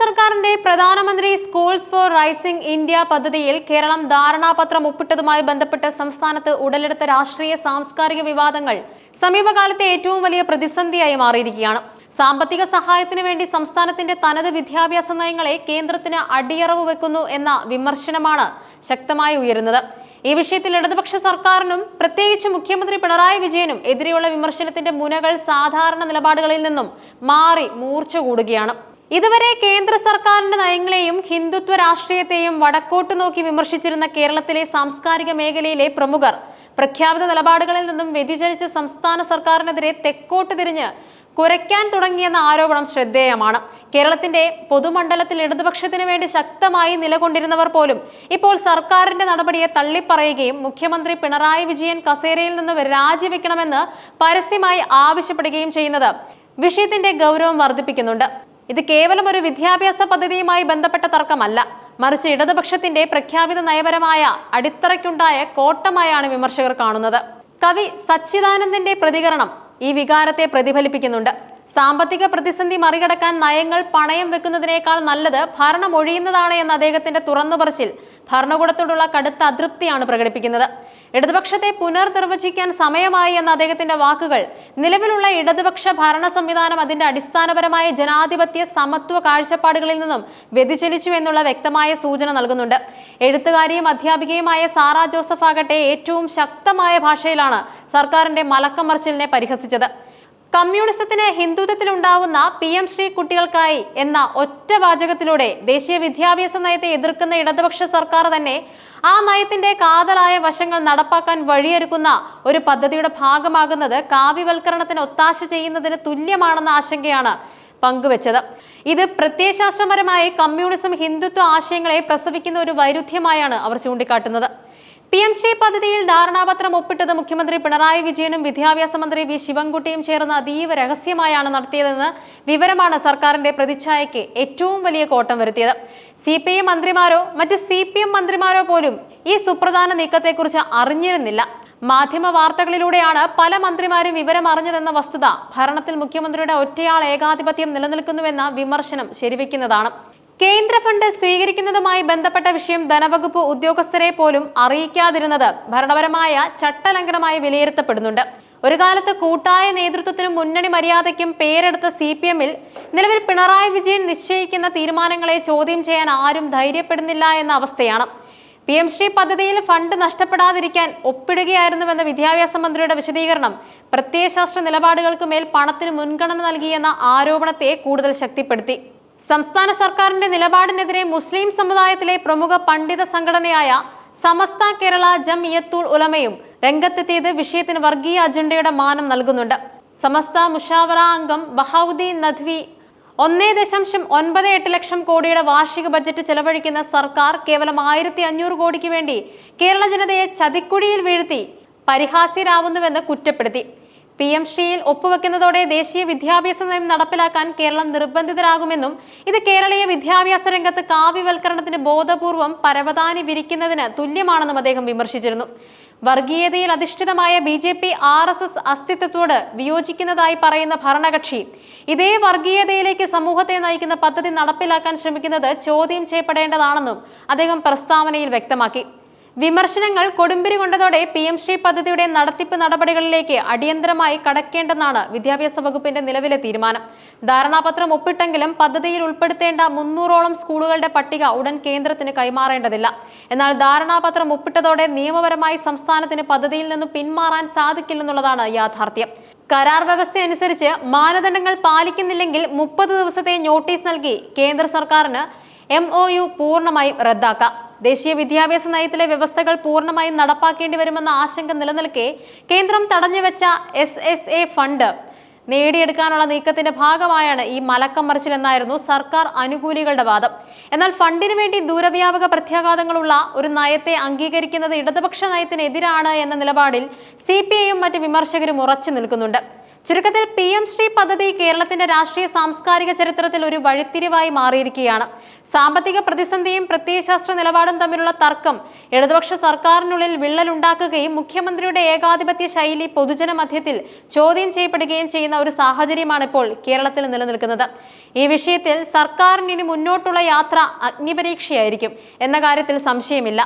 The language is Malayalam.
സർക്കാരിന്റെ പ്രധാനമന്ത്രി സ്കൂൾസ് ഫോർ റൈസിംഗ് ഇന്ത്യ പദ്ധതിയിൽ കേരളം ധാരണാപത്രം ഒപ്പിട്ടതുമായി ബന്ധപ്പെട്ട് സംസ്ഥാനത്ത് ഉടലെടുത്ത രാഷ്ട്രീയ സാംസ്കാരിക വിവാദങ്ങൾ സമീപകാലത്തെ ഏറ്റവും വലിയ പ്രതിസന്ധിയായി മാറിയിരിക്കുകയാണ്. സാമ്പത്തിക സഹായത്തിനു വേണ്ടി സംസ്ഥാനത്തിന്റെ തനത് വിദ്യാഭ്യാസ നയങ്ങളെ കേന്ദ്രത്തിന് അടിയറവ് വെക്കുന്നു എന്ന വിമർശനമാണ് ശക്തമായി ഉയരുന്നത്. ഈ വിഷയത്തിൽ ഇടതുപക്ഷ സർക്കാരിനും പ്രത്യേകിച്ച് മുഖ്യമന്ത്രി പിണറായി വിജയനും എതിരെയുള്ള വിമർശനത്തിന്റെ മുനകൾ സാധാരണ നിലപാടുകളിൽ നിന്നും മാറി മൂർച്ച കൂടുകയാണ്. ഇതുവരെ കേന്ദ്ര സർക്കാരിന്റെ നയങ്ങളെയും ഹിന്ദുത്വ രാഷ്ട്രീയത്തെയും വടക്കോട്ട് നോക്കി വിമർശിച്ചിരുന്ന കേരളത്തിലെ സാംസ്കാരിക മേഖലയിലെ പ്രമുഖർ പ്രഖ്യാപിത നിലപാടുകളിൽ നിന്നും വ്യതിചലിച്ച് സംസ്ഥാന സർക്കാരിനെതിരെ തെക്കോട്ട് തിരിഞ്ഞ് കുരയ്ക്കാൻ തുടങ്ങിയെന്ന ആരോപണം ശ്രദ്ധേയമാണ്. കേരളത്തിന്റെ പൊതുമണ്ഡലത്തിൽ ഇടതുപക്ഷത്തിന് വേണ്ടി ശക്തമായി നിലകൊണ്ടിരുന്നവർ പോലും ഇപ്പോൾ സർക്കാരിന്റെ നടപടിയെ തള്ളിപ്പറയുകയും മുഖ്യമന്ത്രി പിണറായി വിജയൻ കസേരയിൽ നിന്ന് രാജിവെക്കണമെന്ന് പരസ്യമായി ആവശ്യപ്പെടുകയും ചെയ്യുന്നത് വിഷയത്തിന്റെ ഗൗരവം വർദ്ധിപ്പിക്കുന്നുണ്ട്. ഇത് കേവലം ഒരു വിദ്യാഭ്യാസ പദ്ധതിയുമായി ബന്ധപ്പെട്ട തർക്കമല്ല. മറിച്ച് ഇടതുപക്ഷത്തിന്റെ പ്രഖ്യാപിത നയപരമായ അടിത്തറയ്ക്കുണ്ടായ കോട്ടമായാണ് വിമർശകർ കാണുന്നത്. കവി സച്ചിദാനന്ദന്റെ പ്രതികരണം ഈ വികാരത്തെ പ്രതിഫലിപ്പിക്കുന്നുണ്ട്. സാമ്പത്തിക പ്രതിസന്ധി മറികടക്കാൻ നയങ്ങൾ പണയം വെക്കുന്നതിനേക്കാൾ നല്ലത് ഭരണം ഒഴിയുന്നതാണ് എന്ന അദ്ദേഹത്തിന്റെ തുറന്നു പറച്ചിൽ ഭരണകൂടത്തോടുള്ള കടുത്ത അതൃപ്തിയാണ് പ്രകടിപ്പിക്കുന്നത്. ഇടതുപക്ഷത്തെ പുനർനിർവചിക്കാൻ സമയമായി എന്ന അദ്ദേഹത്തിന്റെ വാക്കുകൾ. നിലവിലുള്ള ഇടതുപക്ഷ ഭരണ സംവിധാനം അതിന്റെ അടിസ്ഥാനപരമായ ജനാധിപത്യ സമത്വ കാഴ്ചപ്പാടുകളിൽ നിന്നും വ്യതിചലിച്ചു എന്നുള്ള വ്യക്തമായ സൂചന നൽകുന്നുണ്ട്. എഴുത്തുകാരിയും അധ്യാപികയുമായ സാറ ജോസഫ് ആകട്ടെ ഏറ്റവും ശക്തമായ ഭാഷയിലാണ് സർക്കാരിന്റെ മലക്കമർച്ചിലിനെ പരിഹസിച്ചത്. കമ്മ്യൂണിസത്തിന് ഹിന്ദുത്വത്തിൽ ഉണ്ടാവുന്ന പി എം ശ്രീ കുട്ടികൾക്കായി എന്ന ഒറ്റ വാചകത്തിലൂടെ ദേശീയ വിദ്യാഭ്യാസ നയത്തെ എതിർക്കുന്ന ഇടതുപക്ഷ സർക്കാർ തന്നെ ആ നയത്തിന്റെ കാതലായ വശങ്ങൾ നടപ്പാക്കാൻ വഴിയൊരുക്കുന്ന ഒരു പദ്ധതിയുടെ ഭാഗമാകുന്നത് കാവ്യവൽക്കരണത്തിന് ഒത്താശ ചെയ്യുന്നതിന് തുല്യമാണെന്ന ആശങ്കയാണ് പങ്കുവച്ചത്. ഇത് പ്രത്യയശാസ്ത്രപരമായി കമ്മ്യൂണിസം ഹിന്ദുത്വ ആശയങ്ങളെ പ്രസവിക്കുന്ന ഒരു വൈരുദ്ധ്യമായാണ് അവർ ചൂണ്ടിക്കാട്ടുന്നത്. പി എം ശ്രീ പദ്ധതിയിൽ ധാരണാപത്രം ഒപ്പിട്ടത് മുഖ്യമന്ത്രി പിണറായി വിജയനും വിദ്യാഭ്യാസ മന്ത്രി വി ശിവൻകുട്ടിയും ചേർന്ന് അതീവ രഹസ്യമായാണ് നടത്തിയതെന്ന് വിവരമാണ് സർക്കാരിന്റെ പ്രതിച്ഛായയ്ക്ക് ഏറ്റവും വലിയ കോട്ടം വരുത്തിയത്. സി പി എം മന്ത്രിമാരോ മറ്റ് സി പി എം മന്ത്രിമാരോ പോലും ഈ സുപ്രധാന നീക്കത്തെക്കുറിച്ച് അറിഞ്ഞിരുന്നില്ല. മാധ്യമ വാർത്തകളിലൂടെയാണ് പല മന്ത്രിമാരും വിവരം അറിഞ്ഞതെന്ന വസ്തുത ഭരണത്തിൽ മുഖ്യമന്ത്രിയുടെ ഒറ്റയാൾ ഏകാധിപത്യം നിലനിൽക്കുന്നുവെന്ന വിമർശനം ശരിവെക്കുന്നതാണ്. കേന്ദ്ര ഫണ്ട് സ്വീകരിക്കുന്നതുമായി ബന്ധപ്പെട്ട വിഷയം ധനവകുപ്പ് ഉദ്യോഗസ്ഥരെ പോലും അറിയിക്കാതിരുന്നത് ഭരണപരമായ ചട്ടലംഘനമായി വിലയിരുത്തപ്പെടുന്നുണ്ട്. ഒരു കാലത്ത് കൂട്ടായ നേതൃത്വത്തിനും മുന്നണി മര്യാദയ്ക്കും പേരെടുത്ത സി പി എമ്മിൽ നിലവിൽ പിണറായി വിജയൻ നിശ്ചയിക്കുന്ന തീരുമാനങ്ങളെ ചോദ്യം ചെയ്യാൻ ആരും ധൈര്യപ്പെടുന്നില്ല എന്ന അവസ്ഥയാണ്. പി എം ശ്രീ പദ്ധതിയിൽ ഫണ്ട് നഷ്ടപ്പെടാതിരിക്കാൻ ഒപ്പിടുകയായിരുന്നുവെന്ന വിദ്യാഭ്യാസ മന്ത്രിയുടെ വിശദീകരണം പ്രത്യയശാസ്ത്ര നിലപാടുകൾക്ക് മേൽ പണത്തിന് മുൻഗണന നൽകിയെന്ന ആരോപണത്തെ കൂടുതൽ ശക്തിപ്പെടുത്തി. സംസ്ഥാന സർക്കാരിന്റെ നിലപാടിനെതിരെ മുസ്ലിം സമുദായത്തിലെ പ്രമുഖ പണ്ഡിത സംഘടനയായ സമസ്ത കേരള ജംഇയത്തുൽ ഉലമയും രംഗത്തെത്തിയത് വിഷയത്തിന് വർഗീയ അജണ്ടയുടെ മാനം നൽകുന്നുണ്ട്. സമസ്ത മുഷാവറ അംഗം ബഹൌദ്ദീൻ നദ്വി ഒന്നേ ദശാംശം ഒൻപത് എട്ട് ലക്ഷം കോടിയുടെ വാർഷിക ബജറ്റ് ചെലവഴിക്കുന്ന സർക്കാർ കേവലം ആയിരത്തി അഞ്ഞൂറ് കോടിക്ക് വേണ്ടി കേരള ജനതയെ ചതിക്കുഴിയിൽ വീഴ്ത്തി പരിഹാസ്യരാവുന്നുവെന്ന് കുറ്റപ്പെടുത്തി. പി എം ശ്രീയിൽ ഒപ്പുവെക്കുന്നതോടെ ദേശീയ വിദ്യാഭ്യാസ നയം നടപ്പിലാക്കാൻ കേരളം നിർബന്ധിതരാകുമെന്നും ഇത് കേരളീയ വിദ്യാഭ്യാസ രംഗത്ത് കാവ്യവൽക്കരണത്തിന് ബോധപൂർവം പരവതാനി വിരിക്കുന്നതിന് തുല്യമാണെന്നും അദ്ദേഹം വിമർശിച്ചിരുന്നു. വർഗീയതയിൽ അധിഷ്ഠിതമായ B J P R S S അസ്തിത്വത്തോട് വിയോജിക്കുന്നതായി പറയുന്ന ഭരണകക്ഷി ഇതേ വർഗീയതയിലേക്ക് സമൂഹത്തെ നയിക്കുന്ന പദ്ധതി നടപ്പിലാക്കാൻ ശ്രമിക്കുന്നത് ചോദ്യം ചെയ്യപ്പെടേണ്ടതാണെന്നും അദ്ദേഹം പ്രസ്താവനയിൽ വ്യക്തമാക്കി. വിമർശനങ്ങൾ കൊടുമ്പിരി കൊണ്ടതോടെ പി എം ശ്രീ പദ്ധതിയുടെ നടത്തിപ്പ് നടപടികളിലേക്ക് അടിയന്തരമായി കടക്കേണ്ടെന്നാണ് വിദ്യാഭ്യാസ വകുപ്പിന്റെ നിലവിലെ തീരുമാനം. ധാരണാപത്രം ഒപ്പിട്ടെങ്കിലും പദ്ധതിയിൽ ഉൾപ്പെടുത്തേണ്ട മുന്നൂറോളം സ്കൂളുകളുടെ പട്ടിക ഉടൻ കേന്ദ്രത്തിന് കൈമാറേണ്ടതില്ല. എന്നാൽ ധാരണാപത്രം ഒപ്പിട്ടതോടെ നിയമപരമായി സംസ്ഥാനത്തിന് പദ്ധതിയിൽ നിന്ന് പിന്മാറാൻ സാധിക്കില്ലെന്നുള്ളതാണ് യാഥാർത്ഥ്യം. കരാർ വ്യവസ്ഥ അനുസരിച്ച് മാനദണ്ഡങ്ങൾ പാലിക്കുന്നില്ലെങ്കിൽ മുപ്പത് ദിവസത്തെ നോട്ടീസ് നൽകി കേന്ദ്ര സർക്കാരിന് എം ഒ യു പൂർണമായും റദ്ദാക്കാം. ദേശീയ വിദ്യാഭ്യാസ നയത്തിലെ വ്യവസ്ഥകൾ പൂർണമായും നടപ്പാക്കേണ്ടി വരുമെന്ന ആശങ്ക നിലനിൽക്കെ കേന്ദ്രം തടഞ്ഞുവെച്ച എസ് ഫണ്ട് നേടിയെടുക്കാനുള്ള നീക്കത്തിന്റെ ഭാഗമായാണ് ഈ മലക്കം മറിച്ചിലെന്നായിരുന്നു സർക്കാർ അനുകൂലികളുടെ വാദം. എന്നാൽ ഫണ്ടിനു വേണ്ടി ദൂരവ്യാപക പ്രത്യാഘാതങ്ങളുള്ള ഒരു നയത്തെ അംഗീകരിക്കുന്നത് ഇടതുപക്ഷ നയത്തിനെതിരാണ് എന്ന നിലപാടിൽ സി പി ഐയും മറ്റ് വിമർശകരും ഉറച്ചു നിൽക്കുന്നുണ്ട്. ചുരുക്കത്തിൽ പി എം ശ്രീ പദ്ധതി കേരളത്തിന്റെ രാഷ്ട്രീയ സാംസ്കാരിക ചരിത്രത്തിൽ ഒരു വഴിത്തിരിവായി മാറിയിരിക്കുകയാണ്. സാമ്പത്തിക പ്രതിസന്ധിയും പ്രത്യയശാസ്ത്ര നിലപാടും തമ്മിലുള്ള തർക്കം ഇടതുപക്ഷ സർക്കാരിനുള്ളിൽ വിള്ളലുണ്ടാക്കുകയും മുഖ്യമന്ത്രിയുടെ ഏകാധിപത്യ ശൈലി പൊതുജന മധ്യത്തിൽ ചോദ്യം ചെയ്യപ്പെടുകയും ചെയ്യുന്ന ഒരു സാഹചര്യമാണ് ഇപ്പോൾ കേരളത്തിൽ നിലനിൽക്കുന്നത്. ഈ വിഷയത്തിൽ സർക്കാരിന് ഇനി മുന്നോട്ടുള്ള യാത്ര അഗ്നിപരീക്ഷയായിരിക്കും എന്ന കാര്യത്തിൽ സംശയമില്ല.